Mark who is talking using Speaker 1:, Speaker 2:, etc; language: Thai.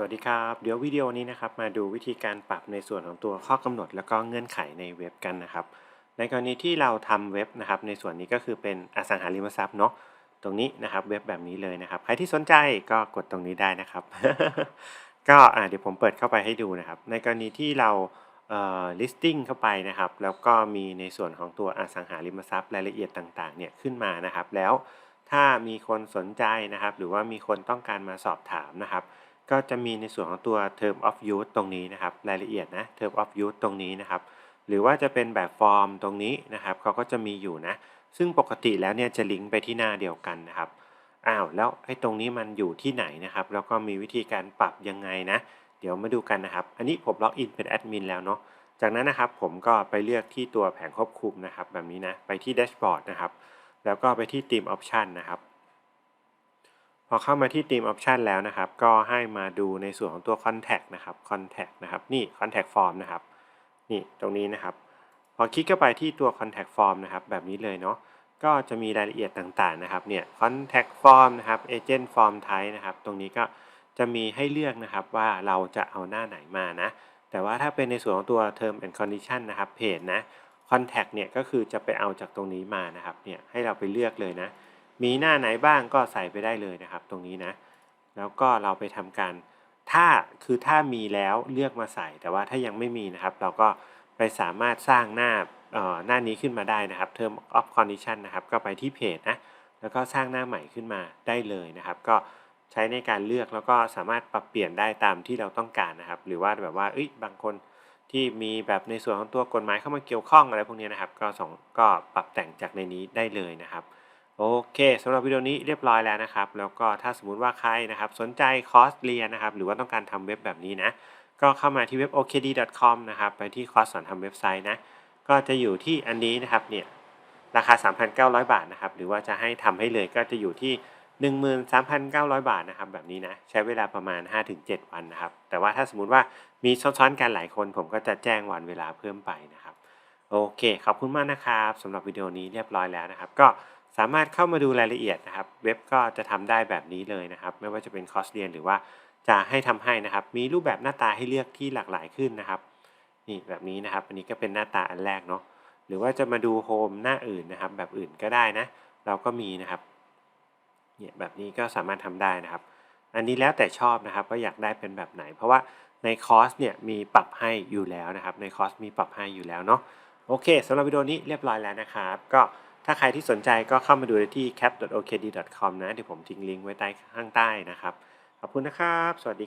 Speaker 1: สวัสดีครับ เดี๋ยววิดีโอนี้นะครับมาดูวิธีการปรับในส่วนของตัวข้อกำหนด แล้วก็เงื่อนไขในเว็บกันนะครับ ในกรณีที่เราทำเว็บนะครับ ในส่วนนี้ก็คือเป็นอสังหาริมทรัพย์เนาะตรงนี้นะครับเว็บแบบนี้เลยนะครับ ใครที่สนใจก็กดตรงนี้ได้นะครับ ก็เดี๋ยวผมเปิดเข้าไปให้ดูนะครับ ในกรณีที่เราเ listing เข้าไปนะครับ แล้วก็มีในส่วนของตัวอสังหาริมทรัพย์รายละเอียดต่างๆเนี่ยขึ้นมานะครับ แล้วถ้ามีคนสนใจนะครับ หรือว่ามีคนต้องการมาสอบถามนะครับ ก็จะมีในส่วนของตัว term of use ตรงนี้นะครับ รายละเอียดนะ term of use ตรงนี้นะครับ หรือว่าจะเป็นแบบฟอร์มตรงนี้นะครับเขาก็จะมีอยู่นะ ซึ่งปกติแล้วเนี่ยจะลิงก์ไปที่หน้าเดียวกันนะครับ อ้าวแล้วไอ้ตรงนี้มันอยู่ที่ไหนนะครับ แล้วก็มีวิธีการปรับยังไงนะ เดี๋ยวมาดูกันนะครับ อันนี้ผมล็อกอินเป็นแอดมินแล้วเนาะ จากนั้นนะครับผมก็ไปเลือกที่ตัวแผงควบคุมนะครับ แบบนี้นะ ไปที่แดชบอร์ดนะครับ แล้วก็ไปที่ Theme Option นะครับ พอเข้ามาที่ Theme Option แล้วนะครับ ก็ให้มาดูในส่วนของตัว Contact นะครับ Contact นะครับ นี่ Contact Form นะครับ นี่ตรงนี้นะครับ พอคลิกเข้าไปที่ตัว Contact Form นะครับ แบบนี้เลยเนาะ ก็จะมีรายละเอียดต่างๆนะครับ เนี่ย Contact Form นะครับ Agent Form Type นะครับ ตรงนี้ก็จะมีให้เลือกนะครับว่าเราจะเอาหน้าไหนมานะ แต่ว่าถ้าเป็นในส่วนของตัว Term and Condition นะครับ เพจนะ Contact เนี่ยก็คือจะไปเอาจากตรงนี้มานะครับ เนี่ย ให้เราไปเลือกเลยนะ มีหน้าไหนบ้างก็ใส่ไปได้เลยนะครับ ตรงนี้นะ แล้วก็เราไปทำการ ถ้าคือถ้ามีแล้วเลือกมาใส่ แต่ว่าถ้ายังไม่มีนะครับ เราก็ไปสามารถสร้างหน้าเอ่อหน้านี้ขึ้นมาได้นะครับ Term of Condition นะครับ ก็ไปที่เพจนะ แล้วก็สร้างหน้าใหม่ขึ้นมาได้เลยนะครับ ก็ใช้ในการเลือกแล้วก็สามารถปรับเปลี่ยนได้ตามที่เราต้องการนะครับ หรือว่าแบบว่าเอ้ยบางคนที่มีแบบในส่วนของตัวกฎหมายเข้ามาเกี่ยวข้องอะไรพวกนี้นะครับ ก็สองก็ปรับแต่งจากในนี้ได้เลยนะครับ โอเคสำหรับวิดีโอนี้เรียบร้อยแล้วนะครับ แล้วก็ถ้าสมมุติว่าใครนะครับสนใจคอร์สเรียนนะครับ หรือว่าต้องการทำเว็บแบบนี้นะ ก็เข้ามาที่เว็บ okd.com นะครับ ไปที่คอร์สสอนทำเว็บไซต์นะ ก็จะอยู่ที่อันนี้นะครับเนี่ยราคา 3,900 บาทนะครับ หรือว่าจะให้ทำให้เลยก็จะอยู่ที่ 13,900 บาทนะครับ แบบนี้นะ ใช้เวลาประมาณ 5-7 วันนะครับ แต่ว่าถ้าสมมติว่ามีซ้อนๆกันหลายคน ผมก็จะแจ้งวันเวลาเพิ่มไปนะครับ โอเค ขอบคุณมากนะครับสำหรับวิดีโอนี้เรียบร้อยแล้วนะครับ ก็ สามารถเข้ามาดูรายละเอียดนะครับ เว็บก็จะทำได้แบบนี้เลยนะครับ ไม่ว่าจะเป็นคอร์สเรียนหรือว่าจะให้ทำให้นะครับ มีรูปแบบหน้าตาให้เลือกที่หลากหลายขึ้นนะครับนี่แบบนี้นะครับ อันนี้ก็เป็นหน้าตาอันแรกเนาะหรือว่าจะมาดูโฮมหน้าอื่นนะครับ แบบอื่นก็ได้นะ เราก็มีนะครับเนี่ยแบบนี้ก็สามารถทำได้นะครับ อันนี้แล้วแต่ชอบนะครับว่าอยากได้เป็นแบบไหน เพราะว่าในคอร์สเนี่ยมีปรับให้อยู่แล้วนะครับ ในคอร์สมีปรับให้อยู่แล้วเนาะโอเคสำหรับวิดีโอนี้เรียบร้อยแล้วนะครับ ก็ ถ้าใครที่สนใจก็เข้ามาดูได้ที่ cap.okd.com นะ เดี๋ยวผมทิ้งลิงก์ไว้ใต้ข้างใต้นะครับ ขอบคุณนะครับ สวัสดี